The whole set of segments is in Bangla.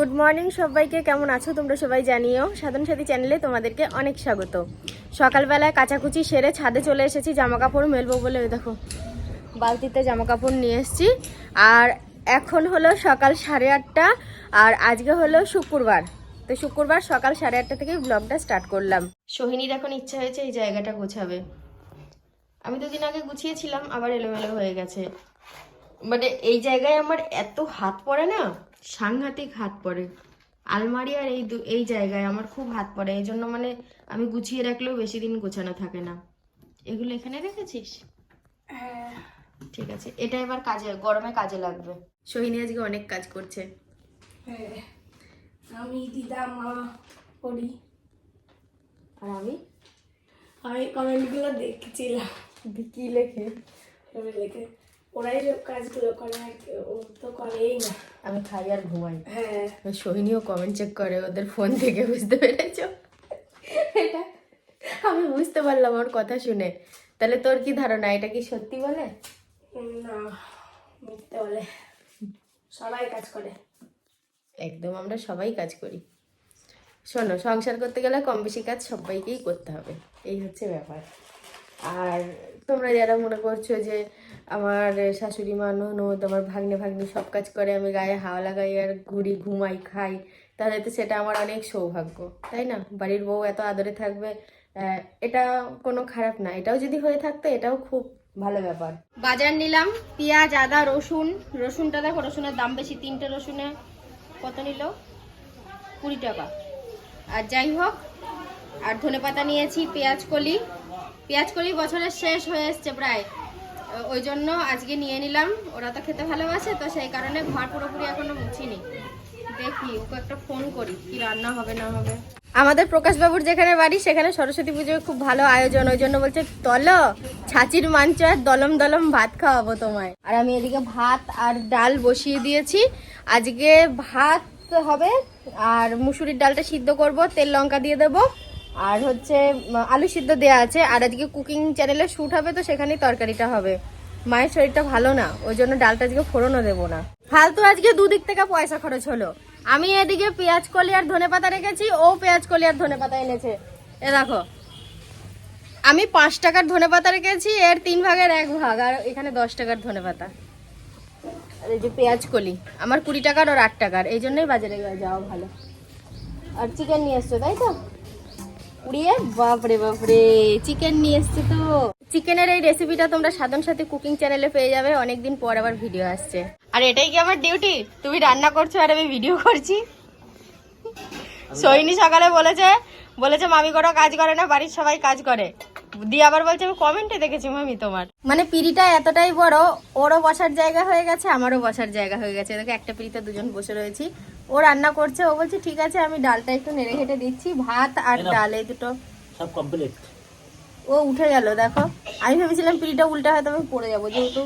গুড মর্নিং সবাইকে, কেমন আছো তোমরা সবাই জানিও? সাধন সাথী চ্যানেলে তোমাদেরকে অনেক স্বাগত। সকালবেলায় কাচাকুচি সেরে ছাদে চলে এসেছি জামা কাপড় মেলবো বলে দেখো, বালতিতে জামা কাপড় নিয়ে এসেছি। আর এখন হলো সকাল সাড়ে আটটা, আর আজকে হলো শুক্রবার। তো শুক্রবার সকাল সাড়ে আটটা থেকেই ব্লগটা স্টার্ট করলাম। সোহিনীর এখন ইচ্ছা হয়েছে এই জায়গাটা গোছাবে। আমি দুদিন আগে গুছিয়েছিলাম, আবার এলোমেলো হয়ে গেছে। মানে এই জায়গায় আমার এত হাত পড়ে না সাংঘাতিক হাত পড়ে আলমারি আর এই এই জায়গায় আমার খুব হাত পড়ে এই জন্য মানে আমি গুছিয়ে রাখলেও বেশি দিন গোছানো থাকে না। এগুলো এখানে রেখেছিস? ঠিক আছে। এটা এবার কাজে গরমে কাজে লাগবে। সোহিনী আজকে অনেক কাজ করছে। হ্যাঁ। আমি দিদা মা করি আর আমি? আমি কমেন্টগুলো দেখছিলাম। কি লেখে? লিখে ওরাই সব কাজগুলো করে আর ও তো করেই না। আমি খাই আর ঘুমাই। হ্যাঁ। সোহিনীও কমেন্ট চেক করে ওদের ফোন থেকে বুঝতে পেরেছ? এটা আমি বুঝতে পারলাম ওর কথা শুনে। তাহলে তোর কি ধারণা এটা কি সত্যি বলে? না মিথ্যে বলে। সবাই কাজ করে। একদম আমরা সবাই কাজ করি। শোনো সংসার করতে গেলে কম বেশি কাজ সবাইকেই করতে হবে। এই হচ্ছে ব্যাপার। আর তোমরা যারা মনে করছ যে আমার শাশুড়ি মা, ননদ, আমার ভাগ্নে, ভাগ্নি সব কাজ করে, আমি গায়ে হাওয়া লাগাই আর ঘুরি, ঘুমাই, খাই। তাহলে তো সেটা আমার অনেক সৌভাগ্য, তাই না? বাড়ির বউ এত আদরে থাকবে এটা কোনো খারাপ না। এটাও যদি হয়ে থাকতো, এটাও খুব ভালো ব্যাপার। বাজার নিলাম, পেঁয়াজ, আদা, রসুন। রসুনটা দেখো, রসুনের দাম বেশি, তিনটে রসুনে কত নিল? কুড়ি টাকা। আর যাই হোক, আর ধনেপাতা নিয়েছি, পেঁয়াজ কলি। পেঁয়াজ কলি বছরের শেষ হয়ে এসছে প্রায়। ওই জন্য আজকে নিয়ে নিলাম। ওরা তো খেতে ভালোবাসে, তো সেই কারণে ঘর পুরোপুরি এখনও মুছিনি। দেখি, ওকে একটা ফোন করি, কি রান্না হবে, না হবে। আমাদের প্রকাশবাবুর যেখানে বাড়ি, সেখানে সরস্বতী পুজোর খুব ভালো আয়োজন। ওই জন্য বলছে, তলো, ছাচির মাঞ্চ আর দলম দলম ভাত খাওয়াবো তোমায়। আর আমি এদিকে ভাত আর ডাল বসিয়ে দিয়েছি। আজকে ভাত হবে, আর মুসুরির ডালটা সিদ্ধ করব, তেল, লঙ্কা দিয়ে দেবো। আর হচ্ছে আলু সিদ্ধ দেওয়া আছে, আর আজকে কুকিং চ্যানেলে শ্যুট হবে, তো সেখানেই তরকারিটা হবে। মায়ের শরীরটা ভালো না, ওই জন্য ডালটা আজকে ফোড়নও দেবো না। ফালতু আজকে দুদিক থেকে পয়সা খরচ হলো। আমি এদিকে পেঁয়াজ কলি আর ধনে পাতা রেখেছি, ও পেঁয়াজ কলি আর ধনে পাতা এনেছে। এ দেখো, আমি পাঁচ টাকার ধনে পাতা রেখেছি, এর তিন ভাগের এক ভাগ, আর এখানে দশ টাকার ধনে পাতা। আর এই যে পেঁয়াজ কলি, আমার কুড়ি টাকার ওর আট টাকার, এই জন্যই বাজারে যাওয়া ভালো। আর চিকেন নিয়ে এসছো, তাই তো? উড়িয়ে, বাপরে বাপরে চিকেন নিয়ে এসছে তো। চিকেনের এই রেসিপিটা তোমরা সাধন সাথী কুকিং চ্যানেলে পেয়ে যাবে, অনেকদিন পর আবার ভিডিও আসছে। আর এটাই কি আমার ডিউটি তুমি রান্না করছ আর আমি ভিডিও করছি। সৈনী সকালে বলেছে বলেছে, মামি কোনো কাজ করে না, বাড়ির সবাই কাজ করে। দিয়ে আবার বলছে, আমি কমেন্টে দেখেছি, মামি, তোমার। মানে পিড়িটা এতটাই বড়, ওরও বসার জায়গা হয়ে গেছে, আমারও বসার জায়গা হয়ে গেছে। দেখো, একটা পিড়িতে দুজন বসে রয়েছি। ও রান্না করছে ও বলছে ঠিক আছে আমি ডালটা একটু নেড়ে ঘেটে দিচ্ছি ভাত আর ডাল এই দুটো। সব কমপ্লিট ও উঠে গেল দেখো। আমি ভেবেছিলাম পিড়িটা উল্টা হয়তো আমি পড়ে যাব যেহেতু।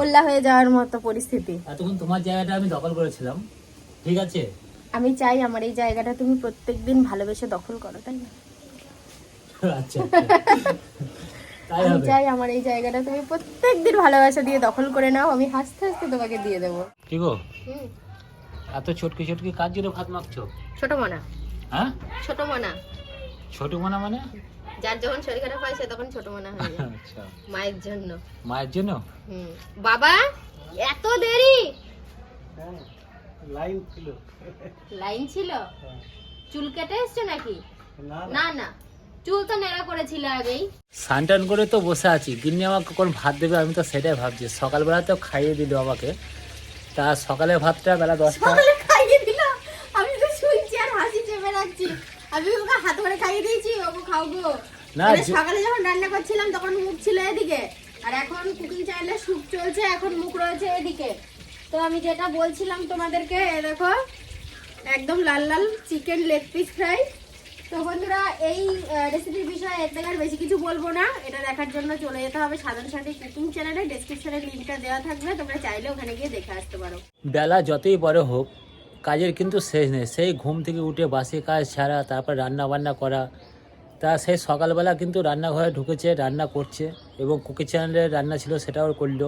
ওল্লা হয়ে যাওয়ার মতো পরিস্থিতি। এতক্ষণ তোমার জায়গাটা আমি দখল করেছিলাম ঠিক আছে? আমি চাই আমার এই জায়গাটা তুমি প্রত্যেকদিন ভালোবেসে দখল করো তাই না? আচ্ছা আচ্ছা। আমি চাই আমার এই জায়গাটা তুমি প্রত্যেকদিন ভালোবাসা দিয়ে দখল করে নাও আমি হাসতে হাসতে তোমাকে দিয়ে দেবো। কি গো? এত চটকি চটকি কাজ জন্য ভাত মাখছো? ছোট মনা। হ্যাঁ? ছোট মনা। ছোট মনে মানে? যার যখন শরীর খারাপ হয় সে তখন ছোট মনা হয়ে আচ্ছা। মায়ের জন্য। মায়ের জন্য? হুম। বাবা এত দেরি? লাইন ছিল। লাইন ছিল? চুল কেটে এসছো নাকি? না না। চুল তো নেড়া করেছিল আগেই। সানটান করে তো বসে আছি। গিন্নি আমাকে কোন ভাত দেবে আমি তো সেটাই ভাবছি। সকালবেলা তো খাইয়ে দিল আমাকে। তা সকালের ভাতটা বেলা দশটা। সকালে খাইয়ে দিল আমি তো শুনছি আর হাসি চেপে রাখছি। আমি ওকে হাত করে খাইয়ে দিয়েছি ওকে খাও গো না, মানে সকালে যখন রান্না করছিলাম তখন মুখ ছিল এদিকে। আর এখন কুকিং চ্যানেলে স্যুপ চলছে এখন মুখ রয়েছে এদিকে। তো আমি যেটা বলছিলাম তোমাদেরকে দেখো একদম লাল লাল চিকেন লেগ পিস ফ্রাই তো বন্ধুরা, এই রেসিপির বিষয়ে এর থেকে আর বেশি কিছু বলব না। এটা দেখার জন্য চলে যেতে হবে সাধারণ সাথী কুকিং চ্যানেলে ডেসক্রিপশনে লিঙ্কটা দেওয়া থাকবে, তোমরা চাইলে ওখানে গিয়ে দেখে আসতে পারো। বেলা যতই বড় হোক, কাজের কিন্তু শেষ নেই। সেই ঘুম থেকে উঠে বাসি কাজ ছাড়া, তারপর রান্না বান্না করা। তা সেই সকালবেলা কিন্তু রান্নাঘরে ঢুকেছে, রান্না করছে এবং কুকি চ্যানেলের রান্না ছিল সেটাও করল।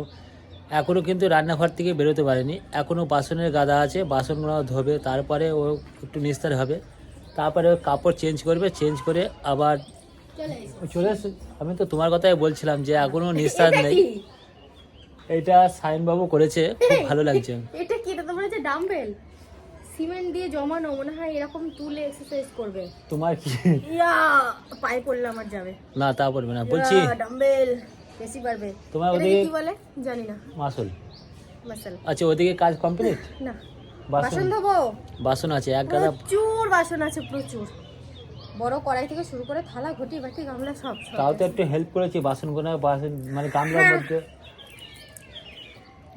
এখনও কিন্তু রান্নাঘর থেকে বেরোতে পারেনি। এখনও বাসনের গাদা আছে, বাসনগুলো ধোবে, তারপরে ও একটু নিস্তার হবে। তারপরে কাপড় চেঞ্জ করবে চেঞ্জ করে আবার চলে এসে। আমি তো তোমার কথাই বলছিলাম যে এখনও নিস্তার নেই। এটা সাইনবাবু করেছে খুব ভালো লাগছে। এটা কি? এটা তোমার হচ্ছে ডাম্বেল সিমেন্ট দিয়ে জমানো মনে হয় এরকম তুলে এক্সারসাইজ করবে। তোমার কি? ইয়া পায়ে পড়লে আমার যাবে। না তা বলবে না। বলছি ডাম্বেল বেশি পারবে। তোমার ওদিকে কি বলে? জানি না। মাসুল। মাসাল। আচ্ছা ওদিকে কাজ কমপ্লিট না। বাসন। বাসন ধোবো? বাসন আছে এক গাদা প্রচুর বাসন আছে প্রচুর। বড় কড়াই থেকে শুরু করে থালা ঘটি বাটি গামলা সব সব তাও তো একটু হেল্প করেছি বাসনগুলো বাসন মানে গামলার হ্যাঁ। মধ্যে।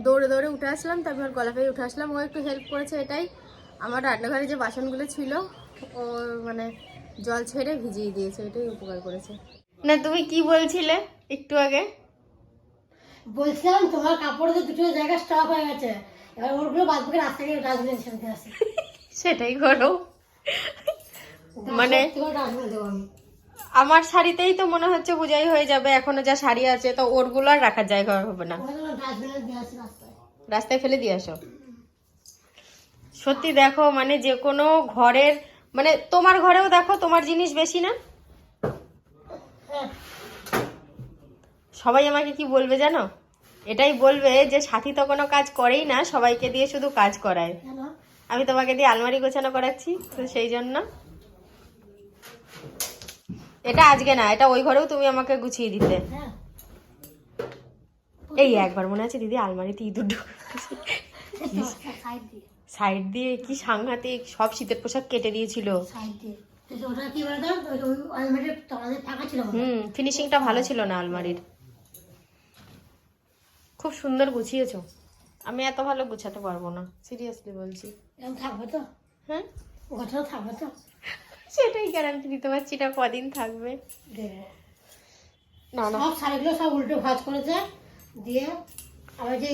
দৌড়ে দৌড়ে উঠে আসলাম তারপর গলা উঠে আসলাম। ও একটু হেল্প করেছে এটাই। আমার রান্নাঘরে যে বাসনগুলো ছিল ও মানে জল ছেড়ে ভিজিয়ে দিয়েছে এটাই উপকার করেছে। না তুমি কি বলছিলে একটু আগে? বলছিলাম তোমার কাপড় যে দুটো জায়গায় স্টক হয়ে গেছে। এবার ওগুলো বাদ করে রাস্তা থেকে ডাস্টবিন ছেড়ে আসি। সেটাই করো। মানে আমার শাড়িতেই তো মনে হচ্ছে বুঝাই হয়ে যাবে এখনও যা শাড়ি আছে তো ওরগুলো আর রাখার জায়গা হবে না। রাস্তায় ফেলে দিয়ে আসো। সত্যি দেখো মানে যে কোনো ঘরের মানে তোমার ঘরেও দেখো তোমার জিনিস বেশি না? হ্যাঁ। সবাই আমাকে কি বলবে জানো? এটাই বলবে যে সাথী তো কোনো কাজ করেই না সবাইকে দিয়ে শুধু কাজ করায়। আমি তোমাকে দিয়ে আলমারি গোছানো করাচ্ছি তো সেই জন্য। এটা আজকে না এটা ওই ঘরেও তুমি আমাকে গুছিয়ে দিতে। হ্যাঁ। এই একবার মনে আছে দিদি আলমারিতে ইঁদুর সাইড দিয়ে। কি সাংঘাতিক সব শীতের পোশাক কেটে দিয়েছিল। হুম ফিনিশিংটা ভালো ছিল না আলমারির। খুব সুন্দর গুছিয়েছো। আমি এত ভালো গুছাতে পারব না সিরিয়াসলি বলছি। থাকবে তো? হ্যাঁ? ওখানেও থাকবে তো? সেটাই গ্যারান্টি দিতে পারছি না কদিন থাকবে। না না। সব শাড়িগুলো সব উল্টো ভাজ করেছে দিয়ে আবার যে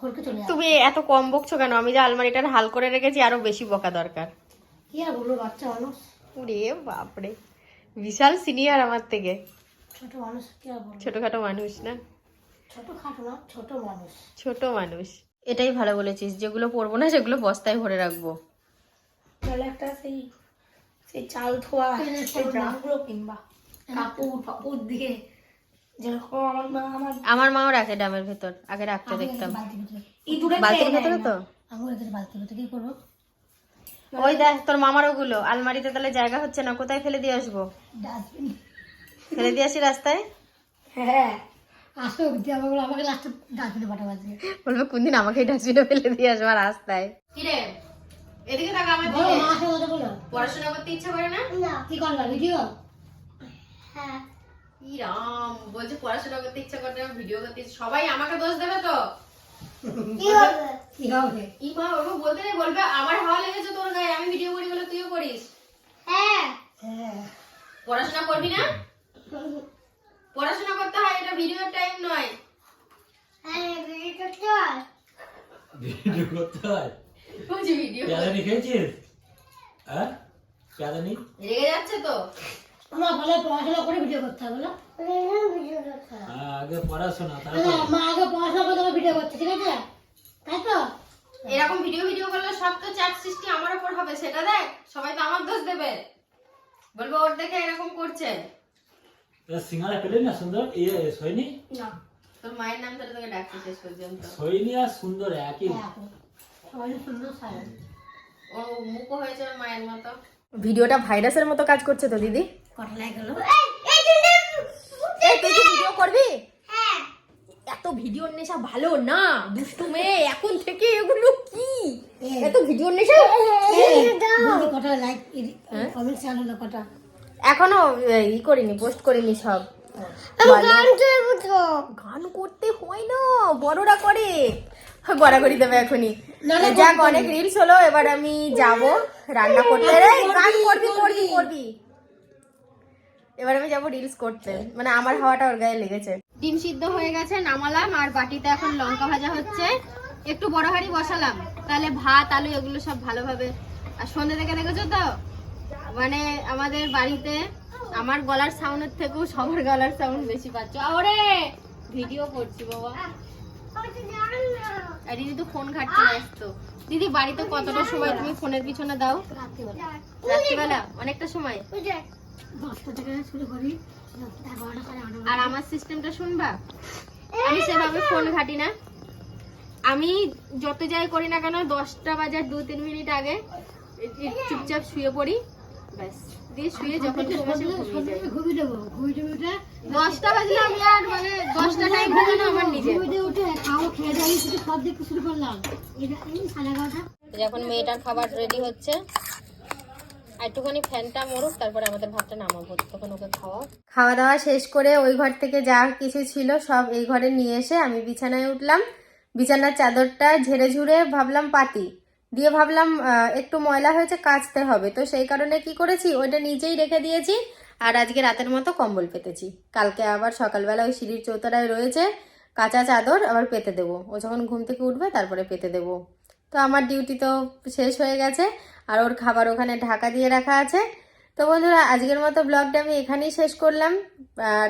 হলকে চলে তুমি এত কম বকছো কেন? আমি যে আলমারিটার হাল করে রেখেছি আরও বেশি বকা দরকার। কি আর বলব বাচ্চা মানুষ। ওরে বাপরে বিশাল সিনিয়র আমার থেকে। ছোট মানুষ কি আর বলব? ছোটখাটো মানুষ না? ছোট মানুষ। ছোট মানুষ। এটাই ভালো বলেছিস যেগুলো পরবো না সেগুলো বস্তায় ভরে রাখব। তাহলে একটা সেই সেই চাল ধোয়া সেই ড্রামগুলো কিনবা। কাপড় ফাপড় দিয়ে যেরকম আমার মা আমার আমার মাও রাখে ডামের ভেতর আগে রাখতে দেখতাম। বালতির ভিতরে। তো? আমি রেখেছি বালতির ভিতরে কি করব ওই দেখ তোর মামার ওগুলো আলমারিতে তাহলে জায়গা হচ্ছে না কোথায় ফেলে দিয়ে আসব? ফেলে দিয়ে আসি রাস্তায়? হ্যাঁ। আসো আমাকে আমাকে লাস্টে ডাস্টবিনে পাঠাবো আজকে। বলবে কোনদিন আমাকে ডাস্টবিনে ফেলে দিয়ে আসব রাস্তায়। কিরে এদিকে থাকা আমার বলো মা আসে কথা বলো। পড়াশোনা করতে ইচ্ছা করে না? না কি করবা ভিডিও হ্যাঁ। বলছে পড়াশোনা করতে ইচ্ছা করে না ভিডিও করতে সবাই আমাকে দোষ দেবে তো? কি হবে? কি মা ওরকম বলতে নেই বলবে আমার হাওয়া লেগেছে তোর গায়ে আমি ভিডিও করি বলে তুইও করিস। হ্যাঁ। হ্যাঁ। পড়াশোনা করবি না? পড়াশোনা করতে হয় এটা ভিডিওর টাইম নয়। হ্যাঁ ভিডিও করতে হয়। ভিডিও করতে হয়? বলছি ভিডিও প্যাদানি খেয়েছিস হ্যাঁ? প্যাদানি রেগে যাচ্ছে তো। আমরা বলে পড়াশোনা করে ভিডিও করতে হবে ভিডিও করতে হবে হ্যাঁ, আগে পড়াশোনা না, তারপর। মা আগে পড়াশোনা করে তবে ভিডিও করতে ঠিক আছে? তাই তো? এরকম ভিডিও ভিডিও করলে সব তো চাপ সৃষ্টি আমার উপর হবে সেটা দেখ। সবাই তো আমার দোষ দেবে। বলব ওর দেখে এরকম করছে। সিঙ্গারা পেলি না সুন্দর ইয়ে সৈনি না তোর মায়ের নাম ধরে তোকে ডাকছে শেষ পর্যন্ত সৈনি আর সুন্দর একই হ্যাঁ, সবাই সুন্দর সাজা ও মুখও হয়েছে মায়ের মতো ভিডিওটা ভাইরাসের মতো কাজ করছে তো দিদি কটা লাইক হলো এই তুই কি ভিডিও করবি এত ভিডিওর নেশা ভালো না দুষ্টু মেয়ে এখন থেকে এগুলো কি এত ভিডিওর নেশা কটা লাইক কমেন্ট কটা এখনও ই করিনি পোস্ট করিনি সব। গান করতে হয় না বড়রা করে। গড়াগড়ি দেবে এখনই। যাক অনেক রিলস হলো এবার আমি যাব রান্না করতে। গান করবি করবি করবি। এবার আমি যাব রিলস করতে। মানে আমার হাওয়াটা ওর গায়ে লেগেছে। ডিম সিদ্ধ হয়ে গেছে নামালাম আর বাটিতে এখন লঙ্কা ভাজা হচ্ছে। একটু বড় হাড়ি বসালাম। তাহলে ভাত আলু এগুলো সব ভালোভাবে। আর সন্ধ্যে থেকে দেখেছ তো? মানে আমাদের বাড়িতে আমার গলার সাউন্ডের থেকেও সবার গলার সাউন্ড বেশি পাচ্ছ। ওরে ভিডিও করছি, বাবা। আর দিদি তো ফোন ঘাটতে ব্যস্ত। দিদি, বাড়িতে কতটা সময় তুমি ফোনের পিছনে দাও? রাত্রিবেলা? অনেকটা সময়? আর আমার সিস্টেমটা শুনবা? আমি সেভাবে ফোন ঘাটি না। আমি যত যাই করি না কেন, দশটা বাজার দু তিন মিনিট আগে চুপচাপ শুয়ে পড়ি। ব্যাস। দিয়ে শুয়ে যখন ঘুমিয়ে যাই ঘুমিয়ে উঠে দশটা বাজলে আমি আর মানে দশটা ঘুমানো আমার নিজে। ঘুমিয়ে উঠে খাওয়া খেয়ে দিয়ে শুধু সব দেখতে শুরু করলাম। এটা এই সাড়ে এগারোটা। এখন মেয়েটার খাবার রেডি হচ্ছে আর একটুখানি ফ্যানটা মরুক তারপরে আমাদের ভাতটা নামাবো তখন ওকে খাওয়া খাওয়া দাওয়া শেষ করে ওই ঘর থেকে যা কিছু ছিল সব এই ঘরে নিয়ে এসে আমি বিছানায় উঠলাম। বিছানার চাদরটা ঝেড়ে ঝুড়ে ভাবলাম পাতি। দিয়ে ভাবলাম একটু ময়লা হয়েছে কাচতে হবে। তো সেই কারণে কি করেছি, ওইটা নিজেই রেখে দিয়েছি আর আজকে রাতের মতো কম্বল পেতেছি। কালকে আবার সকালবেলা ওই সিঁড়ির চৌতারায় রয়েছে, কাঁচা চাদর আবার পেতে দেবো। ও যখন ঘুম থেকে উঠবে তারপরে পেতে দেবো। তো আমার ডিউটি তো শেষ হয়ে গেছে আর ওর খাবার ওখানে ঢাকা দিয়ে রাখা আছে। তো বন্ধুরা, আজকের মতো ব্লগটা আমি এখানেই শেষ করলাম।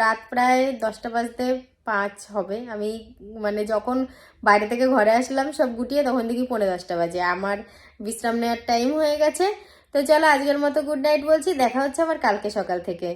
রাত প্রায় দশটা বাজতে পাঁচ হবে। আমি মানে যখন বাইরে থেকে ঘরে আসলাম, সব গুটিয়ে তখন দেখি পনেরো দশটা বাজে। আমার বিশ্রাম নেওয়ার টাইম হয়ে গেছে। তো চলো আজকের মতো গুড নাইট বলছি। দেখা হচ্ছে আমার কালকে সকাল থেকে।